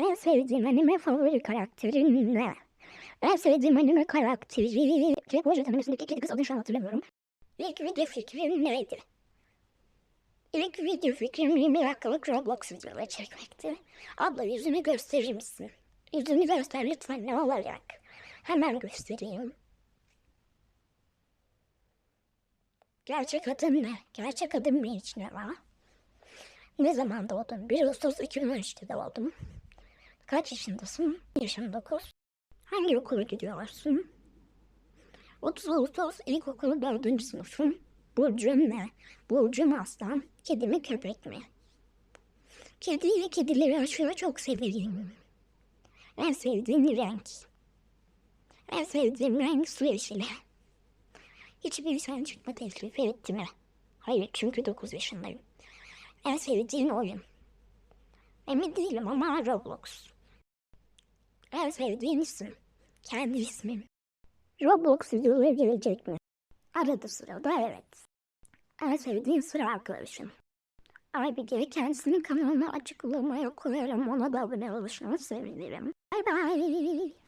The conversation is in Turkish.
En sevdiğim anime favori karakterim ne? En sevdiğim anime karakteri... Bu arada animesindeki kedi kız adını şu an hatırlamıyorum. İlk video fikrim neydi? İlk video fikrim 20 dakikalık Roblox videoları çekmekti. Abla yüzünü gösterir misin? Yüzünü göster lütfen ne olacak? Hemen göstereyim. Gerçek adın ne? Gerçek adın ne için var? Ne zaman doğdun? 1 Ağustos 2013'te doğdum. Kaç yaşındasın? Yaşım 9. Hangi okula gidiyorsun? 30 Ağustos ilkokulu 4. sınıfım. Burcum ne? Burcum aslan. Kedi mi köpek mi? Kedi ile kedileri aşırı çok severim. En sevdiğim renk. En sevdiğim renk su yeşili. Hiçbir sen çıkma teklif etti mi? Hayır çünkü 9 yaşındayım. En sevdiğin oyun. Emin değilim ama Roblox. En sevdiğin isim. Kendi ismim. Roblox videoları gelecek mi? Arada sırada evet. En sevdiğin sıra arkadaşım. Aybige kendisinin kanalına açıklamaya koyarım. Ona da abone olursanız sevinirim. Bye bye.